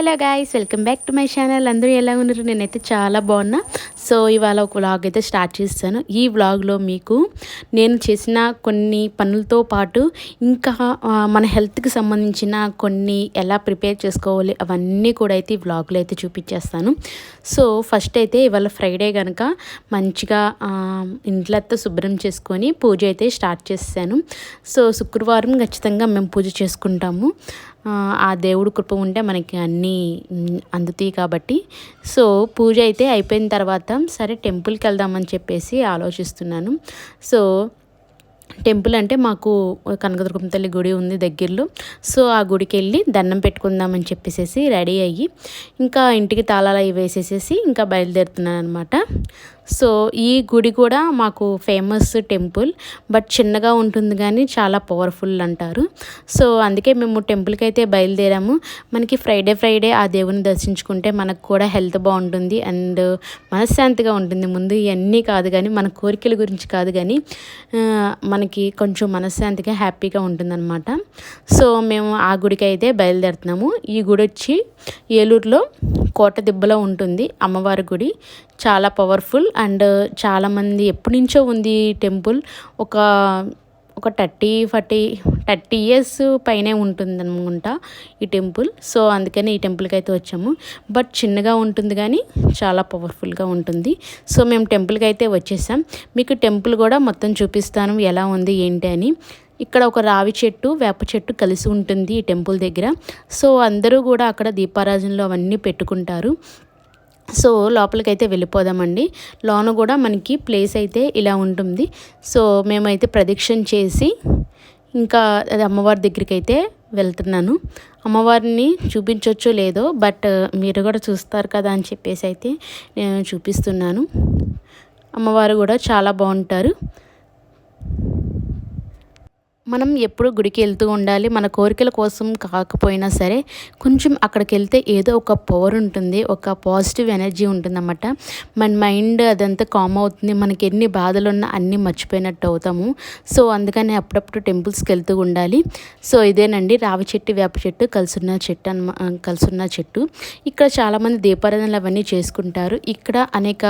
Hello guys welcome back to my channel అందరూ ఎలా ఉన్నారు? నేనైతే చాలా బాగున్నా. సో ఇవాళ ఒక వ్లాగ్ అయితే స్టార్ట్ చేస్తాను. ఈ వ్లాగ్లో మీకు నేను చేసిన కొన్ని పనులతో పాటు ఇంకా మన హెల్త్కి సంబంధించిన కొన్ని ఎలా ప్రిపేర్ చేసుకోవాలి అవన్నీ కూడా అయితే ఈ వ్లాగ్లో అయితే చూపించేస్తాను. సో ఫస్ట్ అయితే ఇవాళ ఫ్రైడే కనుక మంచిగా ఇంట్లో శుభ్రం చేసుకొని పూజ అయితే స్టార్ట్ చేశాను సో శుక్రవారం ఖచ్చితంగా మేము పూజ చేసుకుంటాము. ఆ, దేవుడు కృప ఉంటే మనకి అన్నీ అందుతాయి కాబట్టి. సో పూజ అయితే అయిపోయిన తర్వాత సరే టెంపుల్కి వెళ్దామని చెప్పేసి ఆలోచిస్తున్నాను. సో టెంపుల్ అంటే మాకు కనకదుర్గం తల్లి గుడి ఉంది దగ్గరలో. సో ఆ గుడికి వెళ్ళి దండం పెట్టుకుందామని చెప్పేసి రెడీ అయ్యి ఇంకా ఇంటికి తాళాలు అవి వేసేసేసి ఇంకా బయలుదేరుతున్నాను అనమాట సో ఈ గుడి కూడా మాకు ఫేమస్ టెంపుల్ బట్ చిన్నగా ఉంటుంది కానీ చాలా పవర్ఫుల్ అంటారు. సో అందుకే మేము టెంపుల్కి అయితే బయలుదేరాము. మనకి ఫ్రైడే ఫ్రైడే ఆ దేవుని దర్శించుకుంటే మనకు కూడా హెల్త్ బాగుంటుంది అండ్ మనశ్శాంతిగా ఉంటుంది. ముందు ఇవన్నీ కాదు కానీ మన కోరికల గురించి కాదు కానీ మనకి కొంచెం మనశ్శాంతిగా హ్యాపీగా ఉంటుందన్నమాట. సో మేము ఆ గుడికి అయితే బయలుదేరుతున్నాము. ఈ గుడి వచ్చి ఏలూరులో కోట దిబ్బలో ఉంటుంది అమ్మవారి గుడి. చాలా పవర్ఫుల్ అండ్ చాలామంది ఎప్పటి నుంచో ఉంది టెంపుల్ ఒక ఒక థర్టీ ఫార్టీ థర్టీ ఇయర్స్ పైనే ఉంటుంది అనుకుంటా ఈ టెంపుల్ సో అందుకని ఈ టెంపుల్కి అయితే వచ్చాము. బట్ చిన్నగా ఉంటుంది కానీ చాలా పవర్ఫుల్గా ఉంటుంది. సో మేము టెంపుల్కి అయితే వచ్చేసాం. మీకు టెంపుల్ కూడా మొత్తం చూపిస్తాను ఎలా ఉంది ఏంటి అని. ఇక్కడ ఒక రావి చెట్టు వేప చెట్టు కలిసి ఉంటుంది ఈ టెంపుల్ దగ్గర. సో అందరూ కూడా అక్కడ దీపారాజనలు అవన్నీ పెట్టుకుంటారు. సో లోపలికైతే వెళ్ళిపోదామండి. లోన కూడా మనకి ప్లేస్ అయితే ఇలా ఉంటుంది. సో మేమైతే ప్రదక్షిణ చేసి ఇంకా అది అమ్మవారి దగ్గరికి అయితే వెళ్తున్నాను. అమ్మవారిని చూపించవచ్చో లేదో బట్ మీరు కూడా చూస్తారు కదా అని చెప్పేసి అయితే నేను చూపిస్తున్నాను. అమ్మవారు కూడా చాలా బాగుంటారు. మనం ఎప్పుడు గుడికి వెళ్తూ ఉండాలి. మన కోరికల కోసం కాకపోయినా సరే కొంచెం అక్కడికి వెళ్తే ఏదో ఒక పవర్ ఉంటుంది. ఒక పాజిటివ్ ఎనర్జీ ఉంటుందన్నమాట. మన మైండ్ అదంతా కామ్ అవుతుంది. మనకి ఎన్ని బాధలు ఉన్నా అన్నీ మర్చిపోయినట్టు అవుతాము. సో అందుకని అప్పుడప్పుడు టెంపుల్స్కి వెళ్తూ ఉండాలి. సో ఇదేనండి. రావి చెట్టు వేప చెట్టు కలుసున్న చెట్టు అన్న కలుసున్న చెట్టు. ఇక్కడ చాలామంది దీపారాధనలు అవన్నీ చేసుకుంటారు. ఇక్కడ అనేక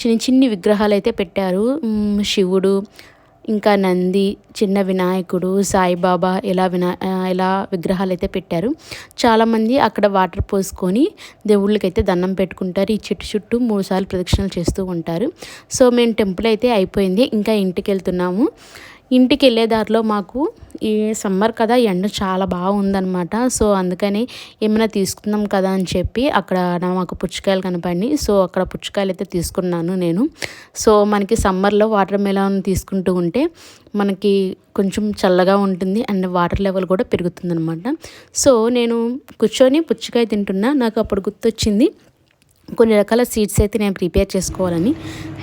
చిన్న చిన్ని విగ్రహాలు అయితే పెట్టారు శివుడు ఇంకా నంది చిన్న వినాయకుడు సాయిబాబా ఇలా వినా ఇలా విగ్రహాలు అయితే పెట్టారు. చాలామంది అక్కడ వాటర్ పోసుకొని దేవుళ్ళకైతే దండం పెట్టుకుంటారు. ఈ చెట్టు చుట్టూ మూడుసార్లు ప్రదక్షిణలు చేస్తూ ఉంటారు. సో మేము టెంపుల్ అయితే అయిపోయింది. ఇంకా ఇంటికి వెళ్తున్నాము ఇంటికి వెళ్ళే దారిలో మాకు ఈ సమ్మర్ కదా ఎండ చాలా బాగుందనమాట సో అందుకని ఏమైనా తీసుకుందాం కదా అని చెప్పి అక్కడ నాకు మాకు పుచ్చకాయలు కనపడి సో అక్కడ పుచ్చకాయలు అయితే తీసుకున్నాను నేను. సో మనకి సమ్మర్లో వాటర్ మెలాన్ తీసుకుంటూ ఉంటే మనకి కొంచెం చల్లగా ఉంటుంది అండ్ వాటర్ లెవెల్ కూడా పెరుగుతుంది సో నేను కూర్చొని పుచ్చకాయ తింటున్నా. నాకు అప్పుడు గుర్తొచ్చింది కొన్ని రకాల సీడ్స్ అయితే నేను ప్రిపేర్ చేసుకోవాలని.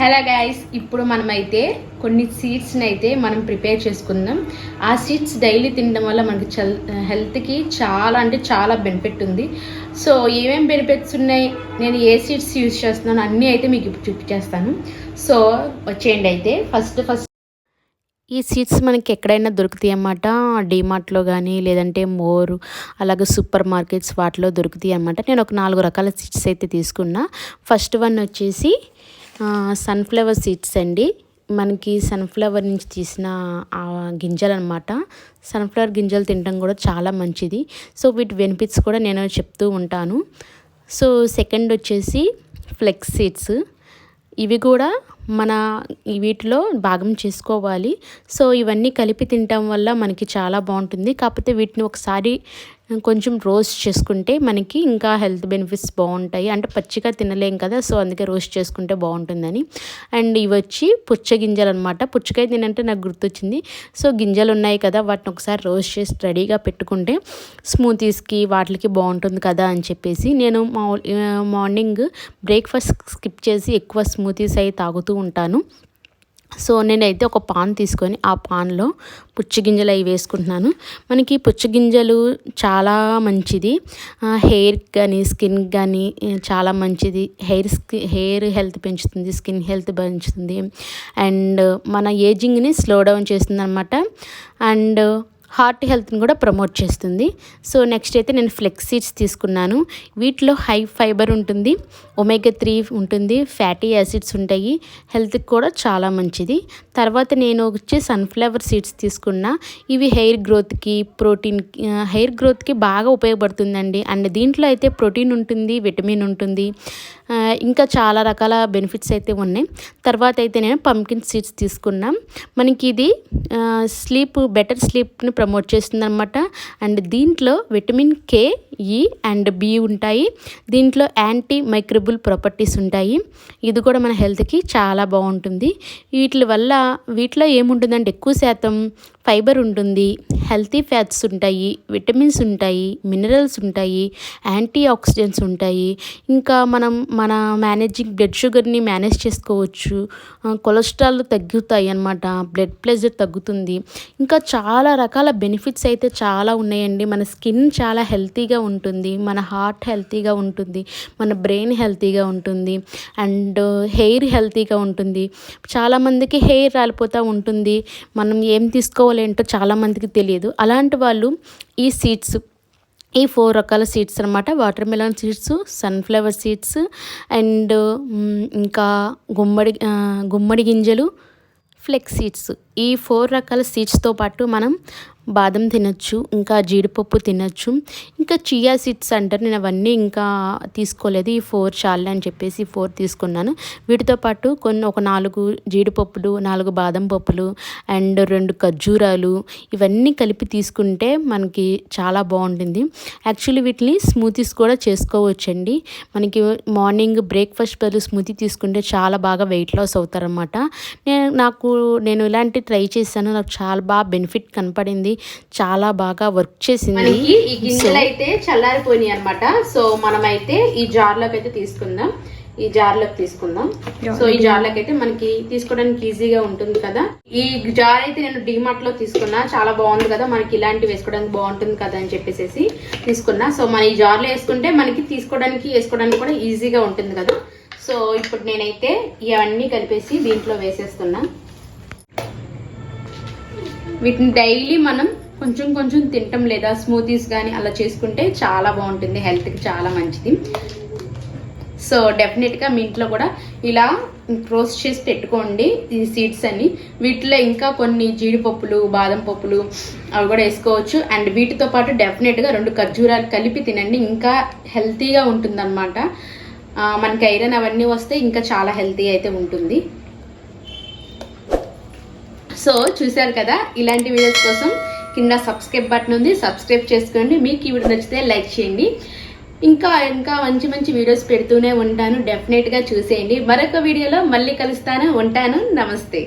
హలో గాయస్ ఇప్పుడు మనమైతే కొన్ని సీడ్స్ని అయితే మనం ప్రిపేర్ చేసుకుందాం. ఆ సీడ్స్ డైలీ తినడం వల్ల మనకి చల్ హెల్త్కి చాలా అంటే చాలా బెనిఫిట్ ఉంది. సో ఏమేమి బెనిఫిట్స్ ఉన్నాయి? నేను ఏ సీడ్స్ యూజ్ చేస్తున్నాను అన్నీ అయితే మీకు ఇప్పుడు చూపించేస్తాను. సో వచ్చేయండి అయితే. ఫస్ట్ ఫస్ట్ ఈ సీడ్స్ మనకి ఎక్కడైనా దొరుకుతాయి అన్నమాట. డీమార్ట్లో కానీ లేదంటే మోర్ అలాగే సూపర్ మార్కెట్స్ వాటిలో దొరుకుతాయి అన్నమాట. నేను ఒక నాలుగు రకాల సీడ్స్ అయితే తీసుకున్నా. ఫస్ట్ వన్ వచ్చేసి సన్ఫ్లవర్ సీడ్స్ అండి. మనకి సన్ఫ్లవర్ నుంచి తీసిన ఆ గింజలు అనమాట సన్ఫ్లవర్ గింజలు తినడం కూడా చాలా మంచిది. సో వీటి బెనిఫిట్స్ కూడా నేను చెప్తూ ఉంటాను. సో సెకండ్ వచ్చేసి ఫ్లెక్స్ సీడ్స్ ఇవి కూడా మన వీటిలో భాగం చేసుకోవాలి. సో ఇవన్నీ కలిపి తినటం వల్ల మనకి చాలా బాగుంటుంది. కాకపోతే వీటిని ఒకసారి కొంచెం రోస్ట్ చేసుకుంటే మనకి ఇంకా హెల్త్ బెనిఫిట్స్ బాగుంటాయి. అంటే పచ్చిగా తినలేం కదా సో అందుకే రోస్ట్ చేసుకుంటే బాగుంటుందని. అండ్ ఇవి వచ్చి పుచ్చగింజలు అనమాట పుచ్చకాయ తినంటే నాకు గుర్తొచ్చింది. సో గింజలు ఉన్నాయి కదా వాటిని ఒకసారి రోస్ట్ చేసి రెడీగా పెట్టుకుంటే స్మూతీస్కి వాటికి బాగుంటుంది కదా అని చెప్పేసి నేను మార్నింగ్ బ్రేక్ఫాస్ట్ స్కిప్ చేసి ఎక్కువ స్మూతీస్ అయి తాగుతూ ఉంటాను. సో నేనైతే ఒక పాన్ తీసుకొని ఆ పాన్లో పుచ్చిగింజలు అవి వేసుకుంటున్నాను. మనకి పుచ్చిగింజలు చాలా మంచిది. హెయిర్ కానీ స్కిన్ కానీ చాలా మంచిది. హెయిర్ స్కి హెయిర్ హెల్త్ పెంచుతుంది స్కిన్ హెల్త్ పెంచుతుంది. అండ్ మన ఏజింగ్ని స్లో డౌన్ చేస్తుంది అనమాట అండ్ హార్ట్ హెల్త్ని కూడా ప్రమోట్ చేస్తుంది. సో నెక్స్ట్ అయితే నేను ఫ్లెక్స్ సీడ్స్ తీసుకున్నాను. వీటిలో హై ఫైబర్ ఉంటుంది ఒమేగా త్రీ ఉంటుంది ఫ్యాటీ యాసిడ్స్ ఉంటాయి. హెల్త్కి కూడా చాలా మంచిది. తర్వాత నేను వచ్చి సన్ఫ్లవర్ సీడ్స్ తీసుకున్నా. ఇవి హెయిర్ గ్రోత్కి ప్రోటీన్ హెయిర్ గ్రోత్కి బాగా ఉపయోగపడుతుందండి. అండ్ దీంట్లో అయితే ప్రోటీన్ ఉంటుంది విటమిన్ ఉంటుంది. ఇంకా చాలా రకాల బెనిఫిట్స్ అయితే ఉన్నాయి. తర్వాత అయితే నేను పంకిన్ సీడ్స్ తీసుకున్నాం. మనకి ఇది స్లీప్ బెటర్ స్లీప్ని ప్రమోట్ చేస్తుంది అనమాట అండ్ దీంట్లో విటమిన్ కే ఈ అండ్ బి ఉంటాయి. దీంట్లో యాంటీ మైక్రబుల్ ప్రాపర్టీస్ ఉంటాయి. ఇది కూడా మన హెల్త్కి చాలా బాగుంటుంది. వీటి వల్ల వీటిలో ఏముంటుందంటే ఎక్కువ శాతం ఫైబర్ ఉంటుంది హెల్తీ ఫ్యాట్స్ ఉంటాయి విటమిన్స్ ఉంటాయి మినరల్స్ ఉంటాయి యాంటీ ఆక్సిడెంట్స్ ఉంటాయి. ఇంకా మనం మన మేనేజింగ్ బ్లడ్ షుగర్ని మేనేజ్ చేసుకోవచ్చు. కొలెస్ట్రాల్ తగ్గుతాయి అన్నమాట. బ్లడ్ ప్రెషర్ తగ్గుతుంది. ఇంకా చాలా రకాల బెనిఫిట్స్ అయితే చాలా ఉన్నాయండి. మన స్కిన్ చాలా హెల్తీగా ఉంటుంది మన హార్ట్ హెల్తీగా ఉంటుంది మన బ్రెయిన్ హెల్తీగా ఉంటుంది అండ్ హెయిర్ హెల్తీగా ఉంటుంది. చాలామందికి హెయిర్ రాలిపోతూ ఉంటుంది మనం ఏం తీసుకోవాలేంటో చాలామందికి తెలియదు. అలాంటి వాళ్ళు ఈ సీడ్స్ ఈ ఫోర్ రకాల సీడ్స్ అనమాట watermelon seeds sunflower seeds and ఇంకా గుమ్మడి గుమ్మడి గింజలు ఫ్లెక్స్ సీడ్స్ ఈ ఫోర్ రకాల సీడ్స్తో పాటు మనం బాదం తినచ్చు ఇంకా జీడిపప్పు తినచ్చు ఇంకా చియా సీడ్స్ అంటారు. నేను అవన్నీ ఇంకా తీసుకోలేదు. ఈ ఫోర్ చాలు అని చెప్పేసి ఫోర్ తీసుకున్నాను. వీటితో పాటు కొన్ని ఒక నాలుగు జీడిపప్పులు నాలుగు బాదం పప్పులు అండ్ రెండు ఖర్జూరాలు ఇవన్నీ కలిపి తీసుకుంటే మనకి చాలా బాగుంటుంది. యాక్చువల్లీ వీటిని స్మూతీస్ కూడా చేసుకోవచ్చండి. మనకి మార్నింగ్ బ్రేక్ఫాస్ట్ బదులు స్మూతీ తీసుకుంటే చాలా బాగా వెయిట్ లాస్ అవుతారనమాట నేను నాకు నేను ఇలాంటి ట్రై చేశాను. నాకు చాలా బాగా బెనిఫిట్ కనపడింది. చాలా బాగా వర్క్ చేసింది. మనకి ఈ గింజలు అయితే చల్లారిపోయినాయి అనమాట సో మనమైతే ఈ జార్లోకి అయితే తీసుకుందాం. ఈ జార్లోకి తీసుకుందాం సో ఈ జార్లోకి అయితే మనకి తీసుకోవడానికి ఈజీగా ఉంటుంది కదా. ఈ జార్ అయితే నేను డిమార్ట్లో తీసుకున్నా. చాలా బాగుంది కదా. మనకి ఇలాంటివి వేసుకోవడానికి బాగుంటుంది కదా అని చెప్పేసి తీసుకున్నా. సో మన ఈ జార్లో వేసుకుంటే మనకి తీసుకోవడానికి వేసుకోవడానికి కూడా ఈజీగా ఉంటుంది కదా. సో ఇప్పుడు నేనైతే ఇవన్నీ కలిపేసి దీంట్లో వేసేస్తున్నా. వీటిని డైలీ మనం కొంచెం కొంచెం తింటాం లేదా స్మూతీస్ కానీ అలా చేసుకుంటే చాలా బాగుంటుంది హెల్త్కి చాలా మంచిది. సో డెఫినెట్గా మీ ఇంట్లో కూడా ఇలా రోస్ట్ చేసి పెట్టుకోండి ఈ సీడ్స్ అన్ని. వీటిలో ఇంకా కొన్ని జీడిపప్పులు బాదం పప్పులు అవి కూడా వేసుకోవచ్చు. అండ్ వీటితో పాటు డెఫినెట్గా రెండు ఖర్జూరాలు కలిపి తినండి. ఇంకా హెల్తీగా ఉంటుందన్నమాట. మనకి ఐరన్ అవన్నీ వస్తే ఇంకా చాలా హెల్తీ అయితే ఉంటుంది. సో చూశారు కదా ఇలాంటి వీడియోస్ కోసం కింద సబ్స్క్రైబ్ బటన్ ఉంది. సబ్స్క్రైబ్ చేసుకోండి. మీకు ఈ వీడియో నచ్చితే లైక్ చేయండి. ఇంకా ఇంకా మంచి మంచి వీడియోస్ పెడుతూనే ఉంటాను. డెఫినెట్గా చూసేయండి. మరొక వీడియోలో మళ్ళీ కలుస్తాను. ఉంటాను. నమస్తే.